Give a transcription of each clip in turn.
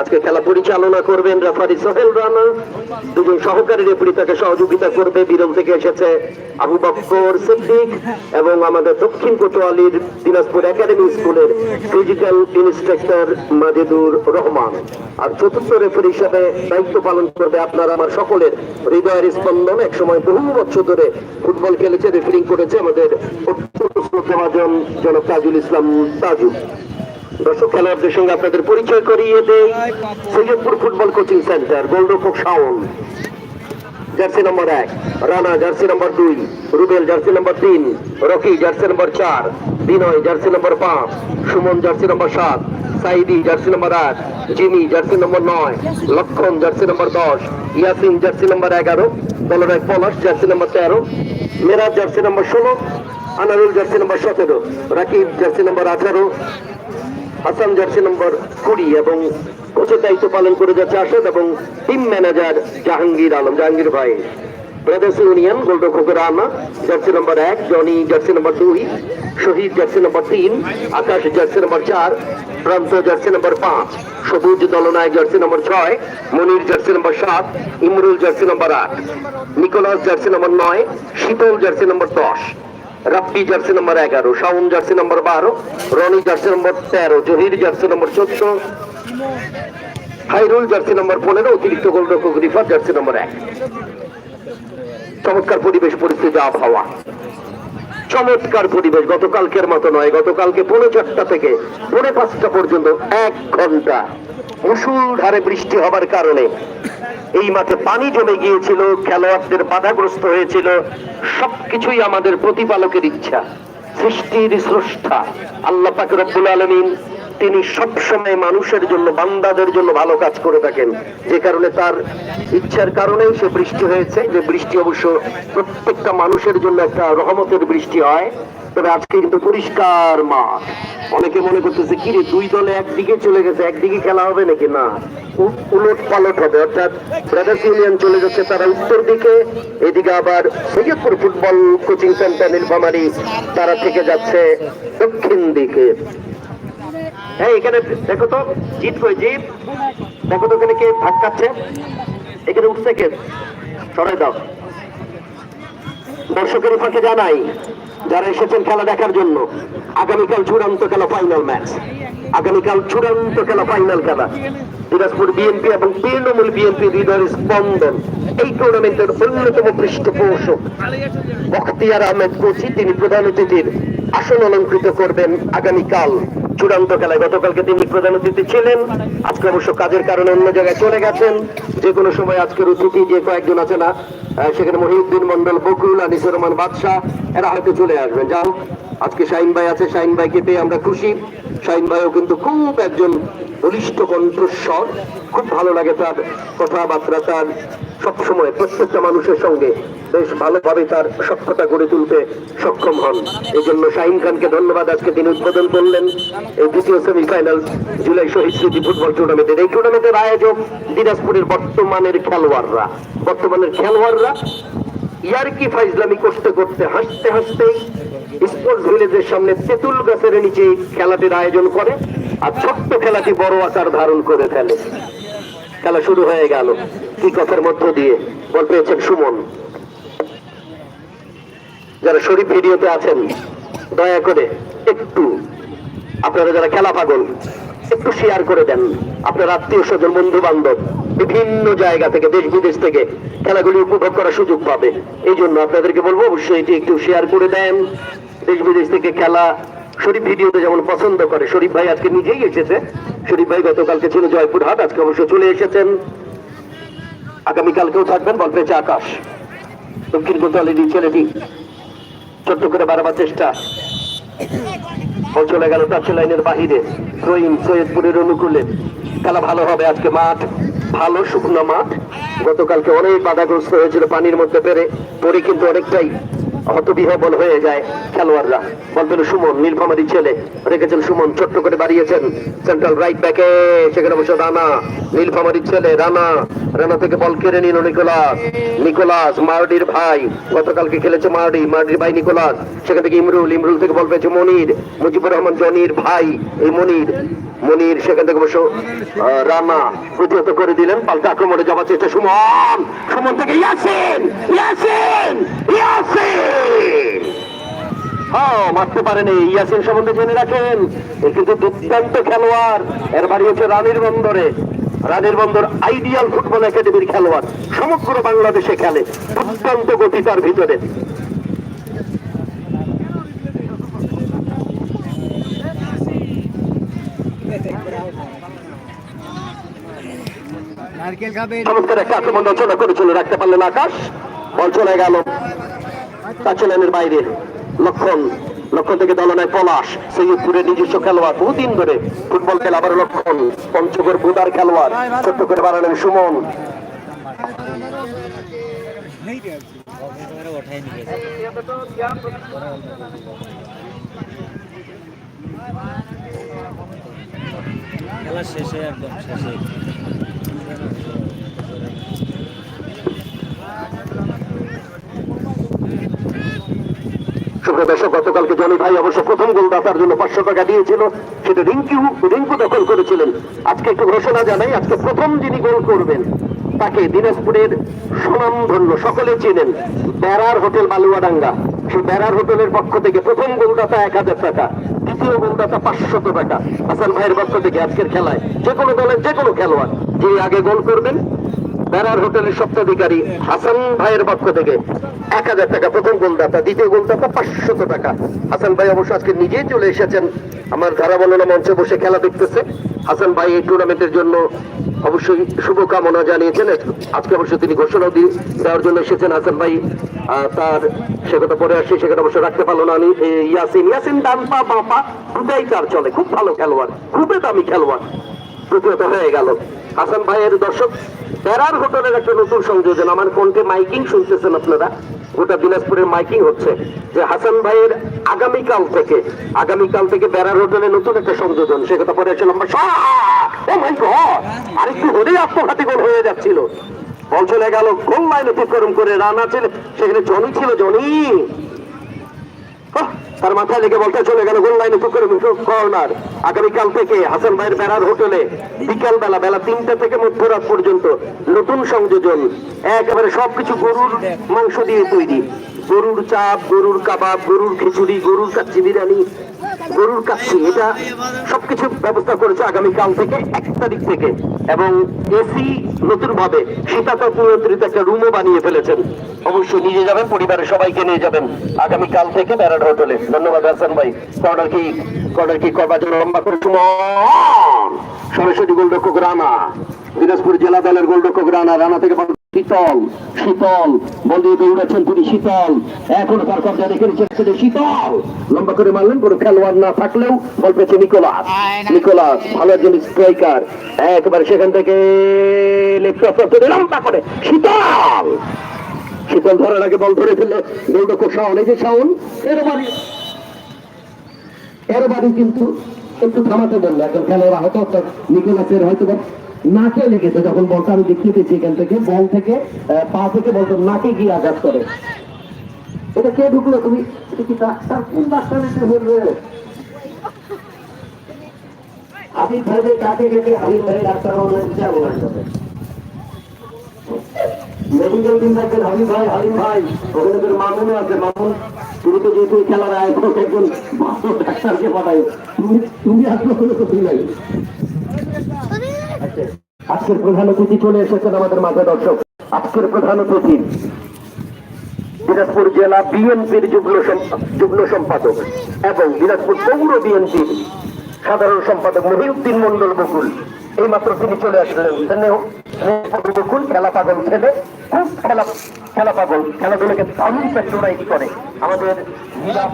আজকে খেলা পরিচালনা করবেন রেফারি সোহেল রানা। দুজন সহকারী রেফারি তাকে সহযোগিতা করবে। বিরল থেকে এসেছে আবু বক্কর সিদ্দিক এবং আমাদের দক্ষিণ কোতোয়ালির দিনাজপুর একাডেমি স্কুলের ফিজিক্যাল ইনস্ট্রাক্টর মাজেদুর রহমান। আর চতুর্থ রেফারি হিসাবে দায়িত্ব পালন করবে আপনার আমার সকলের হৃদয়ের স্পন্দন। এক সময় বহু বছর ধরে ফুটবল খেলেছে রেফারিং করেছে আমাদের শ্রদ্ধাভাজন জনক তাজুল ইসলাম তাজু দর্শক, খেলোয়াড়দের সঙ্গে আপনাদের পরিচয় করিয়ে দেই। সৈয়দপুর ফুটবল কোচিং সেন্টার, গোলরক্ষক শাওন। জার্সি নম্বর এক, রানা জার্সি নম্বর দুই, রুবেল জার্সি নম্বর তিন, রকি জার্সি নম্বর চার, বিনয় জার্সি নম্বর পাঁচ, সুমন জার্সি নম্বর সাত সাইদি জার্সি নম্বর আট জিমি জার্সি নম্বর নয় লক্ষণ জার্সি নম্বর দশ ইয়াসিন জার্সি নম্বর এগারো দলরায় পলাশ জার্সি নম্বর তেরো মেরাজ জার্সি নম্বর ষোলো আনারুল জার্সি নম্বর সতেরো রাকিব জার্সি নম্বর আঠারো হাসান জার্সি নম্বর কুড়ি এবং কোচের দায়িত্ব পালন করে যাচ্ছে আসাদ এবং টিম ম্যানেজার জাহাঙ্গীর আলম জাহাঙ্গীর ভাই ব্রাদার্স ইউনিয়ন গোলরক্ষকের রানা জার্সি নম্বর এক জনি জার্সি নম্বর দুই শহীদ জার্সি নম্বর তিন আকাশ জার্সি নম্বর চার প্রান্ত জার্সি নম্বর পাঁচ সবুজ দলনায়ক জার্সি নম্বর ছয় মনির জার্সি নম্বর সাত ইমরুল জার্সি নম্বর আট নিকোলাস জার্সি নম্বর নয় শীতল জার্সি নম্বর দশ রাপ্পি জার্সি নম্বর এগারো শাউন জার্সি নম্বর বারো রনি জার্সি নম্বর তেরো জহির জার্সি নম্বর চোদ্দ হাইরুল জার্সি নম্বর পনেরো অতিরিক্ত গোলরক্ষক রিফাত জার্সি নম্বর এক চমৎকার পরিবেশ পরিস্থিতি আবহাওয়া চমৎকার পরিবেশ। গতকালকের মতো নয়, গতকালকে পৌনে চারটা থেকে পৌনে পাঁচটা পর্যন্ত এক ঘণ্টা মুসুলধারে বৃষ্টি হবার কারণে এই মাঠে পানি জমে গিয়েছিল, খেলোয়াড়দের বাধাগ্রস্ত হয়েছিল, সবকিছুই আমাদের প্রতিপালকের ইচ্ছা, সৃষ্টির স্রষ্টা। আল্লাহ পাক রব্বুল আলমিন তিনি সবসময় মানুষের জন্য, বান্দাদের জন্য ভালো কাজ করে থাকেন। যে কারণে তার ইচ্ছার কারণেই সে বৃষ্টি হয়েছে। যে বৃষ্টি অবশ্য প্রত্যেকটা মানুষের জন্য একটা রহমতের বৃষ্টি হয়। তবে আজকে কিন্তু পরিষ্কার মাঠ। অনেকে মনে করতেছে, কি রে, দুই দলে একদিকে চলে গেছে, একদিকে খেলা হবে নাকি? না উলট পালট হবে। অর্থাৎ ব্রাদার্স ইউনিয়ন চলে যাচ্ছে তারা উত্তর দিকে। এদিকে আবার Saidpur football coaching centre Nilphamari, তারা থেকে যাচ্ছে দক্ষিণ দিকে। হ্যাঁ এখানে দেখো তো জিত কই জিত দেখো তো এখানে কে ধাক্কাচ্ছে এখানে উঠছে কে? সরাই দাও। দর্শকের ফাঁকে জানাই, যারা এসেছেন খেলা দেখার জন্য, আগামীকাল চূড়ান্ত খেলা ফাইনাল ম্যাচ আগামীকাল চূড়ান্ত খেলা ফাইনাল খেলা। দিনাজপুর বিএনপি এবং তৃণমূল বিএনপি হৃদয়ের স্পন্দন। এই টুর্নামেন্টের অন্যতম পৃষ্ঠপোষক বখতিয়ার আহমেদ কোচি, তিনি প্রধান অতিথির আসন অলঙ্কৃত করবেন আগামীকাল। চূড়ান্ত খেলায় গতকালকে তিনি প্রধান অতিথি ছিলেন। আজকে অবশ্য কাজের কারণে অন্য জায়গায় চলে গেছেন। যে কোনো সময় আজকের অতিথি যে কয়েকজন আছে না সেখানে মহিউদ্দিন মন্ডল বকুল, আনিসুর রহমান বাদশাহ, এরা হয়তো চলে আসবেন। যাও আজকে শাহিন ভাই আছে, শাহিন ভাইকে পেয়ে আমরা খুশি। শাহিন ভাইও কিন্তু খুব একজন বলিষ্ঠ কণ্ঠস্বর। খুব ভালো লাগে তার কথাবার্তা, তার সবসময় প্রত্যেকটা মানুষের সঙ্গে বেশ ভালোভাবে তার সক্ষতা গড়ে তুলতে সক্ষম হন। এই জন্য শাহিন খানকে ধন্যবাদ আজকে তিনি উদ্বোধন করলেন। এই দ্বিতীয় সেমিফাইনাল জুলাই শহীদ স্মৃতি ফুটবল টুর্নামেন্টের এই টুর্নামেন্টের আয়োজক দিনাজপুরের বর্তমানের খেলোয়াড়রা। বর্তমানের খেলোয়াড়রা ইয়ারকি ফাইজলামি করতে করতে হাসতে হাসতে স্পোর্টস ভিলেজের সামনে তেঁতুল গাছের নিচে খেলাটির আয়োজন করে আর ছোট্ট খেলাটি বড় আকার ধারণ করে ফেলে। খেলা শুরু হয়ে গেল। কি কথার মধ্য দিয়ে? বল পেয়েছেন সুমন। যারা শরীফ ভিডিওতে আছেন, দয়া করে একটু, আপনারা যারা খেলা পাগল, একটু শেয়ার করে দেন। আপনার আত্মীয় স্বজন বন্ধু বান্ধব বিভিন্ন জায়গা থেকে, দেশ বিদেশ থেকে খেলাগুলি উপভোগ করার সুযোগ পাবে। এই জন্য আপনাদেরকে বলব, অবশ্যই এটি একটু শেয়ার করে দেন। দেশ বিদেশ থেকে খেলা শরীফ ভিডিওতে যেমন পছন্দ করে, শরীফ ভাই আজকে নিজেই এসেছে। শরীফ ভাই গতকালকে ছিল জয়পুরহাট আজকে অবশ্য চলে এসেছেন। আগামীকালকেও থাকবেন বল পেয়েছে আকাশ। দক্ষিণ কোতালের এই ছেলেটি ছোট্ট করে বাড়াবার চেষ্টা। বল চলে গেল টাচ লাইনের বাহিরে। রহিম সৈয়দপুরের অনুকূলে। খেলা ভালো হবে আজকে মাঠ। ভালো শুকনো মাঠ। গতকালকে অনেক বাধাগ্রস্ত হয়েছিল পানির মধ্যে পেরে। পরে কিন্তু অনেকটাই হতবিহবল হয়ে যায় খেলোয়াড়রা। বলবেন সুমন নীলফামারি ছেলে। রেখেছেন সুমন, ছোট্ট করে বাড়িয়েছেন সেন্ট্রাল রাইট ব্যাকে সেখানে বসে রানা নীলফামারির ছেলে, রানা। রানা থেকে বল কেড়ে নিল নিকোলাস। নিকোলাস, মার্ডির ভাই। গতকালকে খেলেছে মার্ডি, মার্ডির ভাই নিকোলাস। সেখান থেকে ইমরুল ইমরুল থেকে বল পেয়েছে মনির। মুজিবুর রহমান, জনির ভাই, এই মনির। মনির সেখান থেকে অবশ্য রানা প্রতিহত করে দিলেন। পাল্টা আক্রমণে যাওয়ার চেষ্টা, সুমন! সুমন থেকে ইয়াসিন! ইয়াসিন! ইয়াসিন! মারতে পারেনি। ইয়াসিন সম্বন্ধে জেনে রাখেন এ কিন্তু দুর্দান্ত খেলোয়াড়। এর বাড়ি হচ্ছে রানীর বন্দরে। রানীর বন্দর আইডিয়াল ফুটবল একাডেমির খেলোয়াড়। সমগ্র বাংলাদেশে খেলে দুর্দান্ত গতি তার ভিতরে। চমৎকার একটা আক্রমণ রচনা করেছিল রাখতে পারলেন আকাশ। বল চলে গেল। টাচলাইনের বাইরে। লক্ষণ লক্ষণ থেকে দলনায় পলাশ। সৈয়দপুরের নিজস্ব খেলোয়াড়, বহুদিন ধরে ফুটবল খেলা আবার লক্ষণ। পঞ্চগড় বুদার খেলোয়াড়, ছোট্ট করে বাড়ালেন সুমন। খেলা শেষে একদম শেষে। সুপ্রদর্শক গতকালকে জনি ভাই অবশ্য প্রথম গোলদাতার জন্য পাঁচশো টাকা দিয়েছিল। সেটা রিঙ্কু রিঙ্কু দখল করেছিলেন। আজকে একটু ঘোষণা জানাই, আজকে প্রথম যিনি গোল করবেন, তাকে দিনাজপুরের সুনামধন্য সকলে চেনেন, বেড়ার হোটেল বালুয়াডাঙ্গা। সেই বেড়ার হোটেলের পক্ষ থেকে প্রথম গোলদাতা এক হাজার টাকা, দ্বিতীয় গোলদাতা পাঁচশত টাকা। হাসান ভাইয়ের পক্ষ থেকে আজকের খেলায় যে কোনো দলের যে কোনো খেলোয়াড় যে আগে গোল করবেন বেড়ার হোটেলের সপ্তাধিকারী হাসান ভাইয়ের পক্ষ থেকে এক হাজার টাকা প্রথম গোলদাতা, দ্বিতীয় গোলদাতা পাঁচশত টাকা। হাসান ভাই অবশ্য আজকে নিজেই চলে এসেছেন। আমার ধারা বর্ণনা মঞ্চে বসে খেলা দেখতেছে। হাসান ভাই এই টুর্নামেন্টের জন্য অবশ্যই শুভকামনা জানিয়েছেন। আজকে অবশ্য তিনি ঘোষণা দিয়ে দেওয়ার জন্য এসেছেন হাসান ভাই। তার সে কথা পরে আসছে সেখানে অবশ্য রাখতে পারল না। ইয়াসিন ইয়াসিন ডান পা, বাঁ পা, দুটাই তার চলে। খুব ভালো খেলোয়াড়, খুবই দামি খেলোয়াড়। প্রতিহত হয়ে গেল। হাসান ভাইয়ের দর্শক প্যারার হোটেলের একটা নতুন সংযোজন। আমার ফোনকে মাইকিং শুনতেছেন আপনারা। গোটা দিনাজপুরের মাইকিং হচ্ছে যে হাসান ভাইয়ের আগামীকাল থেকে আগামীকাল থেকে বেড়ার হোটেলে নতুন একটা সংযোজন। সে কথা পরে ও মাই আরেকটু হলেই আত্মঘাতী গোল হয়ে যাচ্ছিল। বল চলে গেল, গোল লাইন অতিক্রম করে রানা ছিল সেখানে জনি ছিল, জনি। তার মাথায় লেগে বলতে চলে গেল, গোল লাইনে পুকুরে কর্নার। আগামীকাল থেকে হাসান ভাইয়ের বেড়ার হোটেলে বিকাল বেলা বেলা তিনটা থেকে মধ্যরাত পর্যন্ত নতুন সংযোজন, একেবারে সবকিছু গরুর মাংস দিয়ে তৈরি। গরুর চাপ, গরুর কাবাব, গরুর খিচুড়ি, গরুর কাচ্চি বিরিয়ানি, গরুর কাচ্চি, এটা সবকিছু ব্যবস্থা করেছে আগামীকাল থেকে এক তারিখ থেকে। এবং এসি নতুন ভাবে শীতাতপ নিয়ন্ত্রিত একটা রুমও বানিয়ে ফেলেছেন। অবশ্যই নিয়ে যাবেন পরিবারের সবাইকে নিয়ে যাবেন। আগামীকাল থেকে ব্যারাড হোটেলে। ধন্যবাদ হাসান ভাই। কর্নার কি কর্নার কি করবার জন্য লম্বা করে সুমন? সরস্বতী গোলরক্ষক রানা। দিনাজপুর জেলা দলের গোলরক্ষক রানা। রানা থেকে শীতল শীতল। বল দিয়ে দৌড়াচ্ছেন তিনি শীতল। এখন তার কবজা রেখে নিচ্ছে যে শীতল। লম্বা করে মারলেন কোনো খেলোয়াড় না থাকলেও বল পেয়েছে নিকোলাস। নিকোলাস ভালো একজন স্ট্রাইকার একবার সেখান থেকে করে লম্বা করে। শীতল! শীতল ধরার আগে বল ধরে ফেলল শাওন এই যে শাওন এর বাড়ি। এর বাড়ি কিন্তু একটু থামাতে বলল। একজন খেলোয়াড় আহত হতো নিকোলাসের হয়তো নাকে লেগেছে যখন বলটা আমি দেখিয়ে দিয়েছি এখান থেকে। বল থেকে পা থেকে বলতো নাকে গিয়ে আঘাত করে। এটা কে ঢুকলো তুমি? কোন ডাক্তার এসে বলবে হাবিব ভাইদের কাকে ডেকে হাবিব ভাই ডাক্তার যাব মেডিকেল টিম থাকবেন হাবিব ভাই হাবিব ভাই ওখানে তোর আছে মামুন। তুমি যেহেতু খেলার আয়োজন একজন ভালো ডাক্তারকে পাঠাই তুমি তুমি আসলো নাই। আচ্ছা, আজকের প্রধান অতিথি চলে এসেছেন আমাদের মাঝে দর্শক। আজকের প্রধান অতিথি দিনাজপুর জেলা বিএনপির যুগ্ম যুগ্ম সম্পাদক এবং দিনাজপুর পৌর বিএনপির সাধারণ সম্পাদক মহিউদ্দিন মন্ডল বকুল। এই মাত্র তিনি চলে আসলেন। বকুল খেলা পাগল ছেলে। খুব খেলা খেলা পাগল। খেলাধুলাকে দারুণ করে। আমাদের মীরা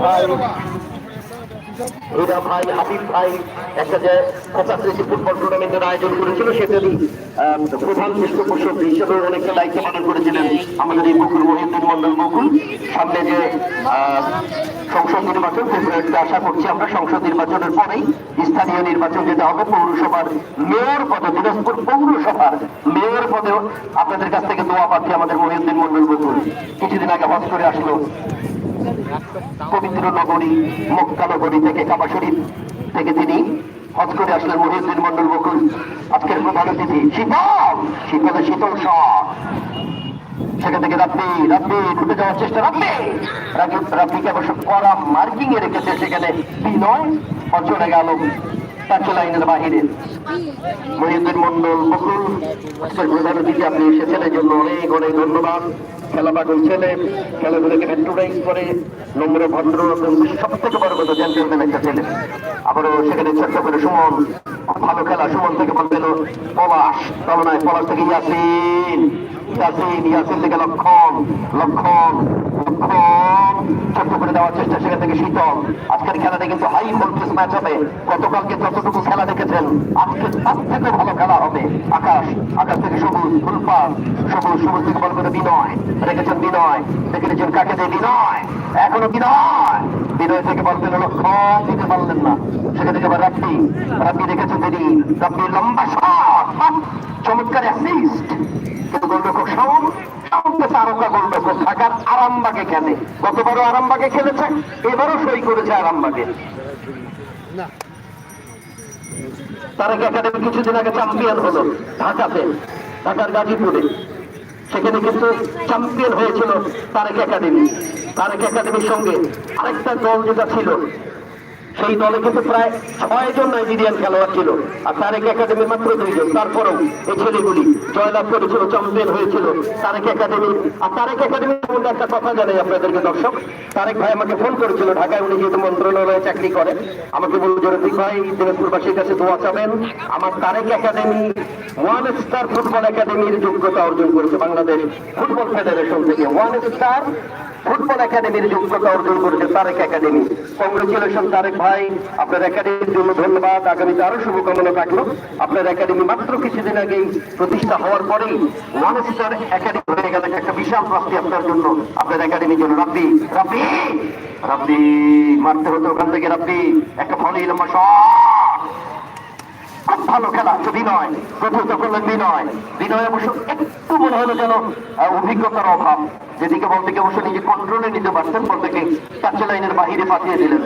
ভাই ভাই, হাবিব ভাই, একটা যে পঁচাত্রিশ ফুটবল টুর্নামেন্টের আয়োজন করেছিল, সেটারই প্রধান পৃষ্ঠপোষক হিসেবে অনেকটা দায়িত্ব পালন করেছিলেন আমাদের এই বকুল মহিউদ্দিন মন্ডল বকুল। সামনে যে সংসদ নির্বাচন ফেব্রুয়ারিতে আশা করছি আমরা, সংসদ নির্বাচনের পরেই স্থানীয় নির্বাচন যেটা হবে, পৌরসভার মেয়র পদে, দিনাজপুর পৌরসভার মেয়র পদেও আপনাদের কাছ থেকে দোয়া পাচ্ছি আমাদের মহিউদ্দিন মন্ডল বকুল। কিছুদিন আগে হজ করে আসলো। পবিত্র নগরী মক্কা নগরী থেকে কাবা শরীফ থেকে তিনি হজ করে আসলেন মহিউদ্দিন মন্ডল বকুল। আজকের প্রধান অতিথি, শীতল শীতলে শীতল সব সেখান থেকে রাত্রি রাত্রি ঢুকে যাওয়ার চেষ্টা রাত্রি রাত্রিকে অবশ্য করা মার্কিং এ রেখেছে, সেখানে বিনয় অচলে গেল। বাহিরে। মহিউদ্দিন মন্ডল বকুল, আজকের প্রধান অতিথি, আপনি এসেছেন এই জন্য অনেক অনেক ধন্যবাদ। খেলা পাগল ছেলে খেলাধুলাকে ভ্যান্টুরাইজ করে, নম্র, ভদ্র সব থেকে বড় কথা জেন্টেলম্যান একটা ছেলে। আবারও সেখানে চেষ্টা করে সুমন, ভালো খেলা, সুমন থেকে বলবেন পলাশ, তলনায় পলাশ থেকে ইয়াসিন ইয়াসিন ইয়াসিন থেকে লক্ষণ লক্ষণ করে দেওয়ার চেষ্টা সেখান থেকে শীতল। আজকের খেলাটা কিন্তু হাই ভোল্টেজ ম্যাচ হবে। গতকালকে যতটুকু খেলা দেখেছেন, আজকে তার থেকে ভালো খেলা হবে। আকাশ আকাশ থেকে সবুজ ফুলপাস সবুজ সবুজ থেকে বল করে বিনয়। রেখেছেন বিনয় দেখে নিয়েছেন কাকে বিনয়। এখনও বিনয়। বিনয় থেকে বল পেল লক্ষণ দিতে পারলেন না। সেখান থেকে আবার রাব্বি। লম্বা শট চমৎকার অ্যাসিস্ট কিন্তু গোলরক্ষক তারকা গোলরক্ষক আরামবাগে খেলে। গতবারও আরামবাগে খেলেছে, এবারও সই করেছে আরামবাগে। তারেক একাডেমি কিছুদিন আগে চ্যাম্পিয়ন হলো ঢাকাতে, ঢাকার গাজীপুরে। সেখানে কিন্তু চ্যাম্পিয়ন হয়েছিল তারেক একাডেমি। তারেক একাডেমির সঙ্গে আরেকটা দল যেটা ছিল সেই দলে কিন্তু প্রায় ছয় জন নাইজেরিয়ান খেলোয়াড় ছিল। আর তারেক একাডেমির মাত্র দুইজন তারপরেও এই ছেলেগুলি জয়লাভ করেছিল চ্যাম্পিয়ন হয়েছিল তারেক একাডেমি। আর তারেক একাডেমির সম্বন্ধে একটা কথা জানাই আপনাদেরকে, দর্শক। তারেক ভাই আমাকে ফোন করেছিল, ঢাকায় উনি যেহেতু মন্ত্রণালয়ে চাকরি করে আমাকে বলল যে রফিক ভাই দিনাজপুরবাসীর কাছে দোয়া চাবেন। আমার Tarek academy one star football একাডেমির যোগ্যতা অর্জন করেছে, বাংলাদেশ ফুটবল ফেডারেশন থেকে। ওয়ান স্টার ফুটবল একাডেমির যোগ্যতা অর্জন করেছে তারেক একাডেমি। কংগ্রেচুলেশন তারেক ভাই। আপনার একাডেমির জন্য ধন্যবাদ। আগামীতে আরও শুভকামনা থাকল। আপনার একাডেমি মাত্র কিছুদিন আগেই প্রতিষ্ঠা হওয়ার পরেই মানুষের একাডেমি হয়ে গেল। একটা বিশাল প্রাপ্তি আপনার জন্য। আপনার একাডেমির জন্য রাব্বি রাব্বি রাব্বি, মারতে হতো ওখান থেকে রাব্বি। একটা ফলে লম্বা শট খুব ভালো খেলা বিনয় প্রতিহত করলেন বিনয়। বিনয় অবশ্য একটু মনে হলো যেন অভিজ্ঞতার অভাব। যেদিকে বল থেকে অবশ্য নিজে কন্ট্রোলে নিতে পারতেন, বল থেকে টাচ লাইনের বাহিরে পাঠিয়ে দিলেন।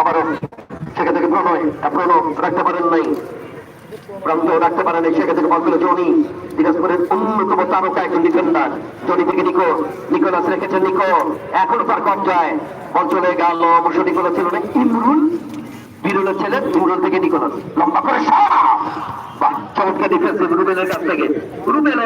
আবারও সেখান থেকে প্রণয় প্রণব রাখতে পারেন নাই। তার কম যায়। বল গেল অবশ্য নিকোলাস ছিল বিরুলের ছেলে, ইমরুল থেকে নিকোলাস। লম্বা করে! বাহ, চমৎকার কাছ থেকে।